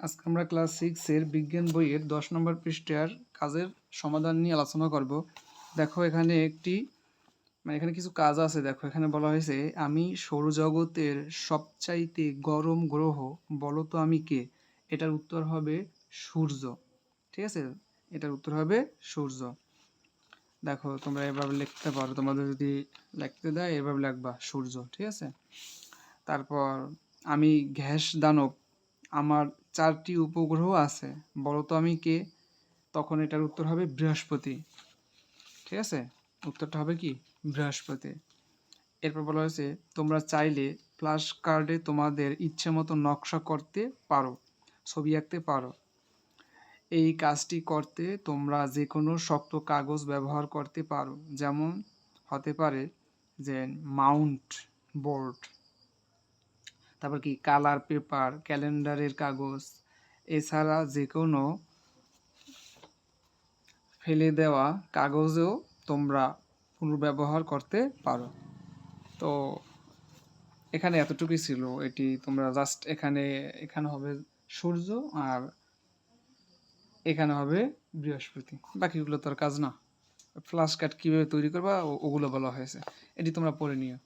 আজকে আমরা ক্লাস সিক্সের বিজ্ঞান বইয়ের দশ নম্বর পৃষ্ঠার কাজের সমাধান নিয়ে আলোচনা করব। দেখো এখানে একটি মানে এখানে কিছু কাজ আছে, দেখো এখানে বলা হয়েছে, আমি সৌরজগতের সবচাইতে গরম গ্রহ, বলো তো আমি কে? এটার উত্তর হবে সূর্য। ঠিক আছে? এটার উত্তর হবে সূর্য। দেখো, তোমরা এভাবে লিখতে পারো, তোমাদের যদি লিখতে দেয়, এভাবে লিখবা, সূর্য। ঠিক আছে? তারপর, আমি গ্যাস দানব, আমার চারটি উপগ্রহ আছে। বলো তো আমি কে? তখন এটার উত্তর হবে বৃহস্পতি। ঠিক আছে? উত্তরটা হবে কি? বৃহস্পতি। এরপর বলা হয়েছে, তোমরা চাইলে ফ্ল্যাশ কার্ডে তোমাদের ইচ্ছে মতো নকশা করতে পারো, ছবি আঁকতে পারো। এই কাজটি করতে তোমরা যে কোনো শক্ত কাগজ ব্যবহার করতে পারো। যেমন হতে পারে যে মাউন্ট বোর্ড তারপর কি কালার পেপার, ক্যালেন্ডারের কাগজ, এছাড়া যে কোনো ফেলে দেওয়া কাগজেও তোমরা পুনর্ব্যবহার করতে পারো। তো এখানে এতটুকুই ছিল, এটি তোমরা জাস্ট এখানে এখানে হবে সূর্য আর এখানে হবে বৃহস্পতি। বাকিগুলো তোর কাজ না। ফ্লাশ কার্ড কীভাবে তৈরি করবা ওগুলো বলা হয়েছে। এটি তোমরা পড়ে নিও।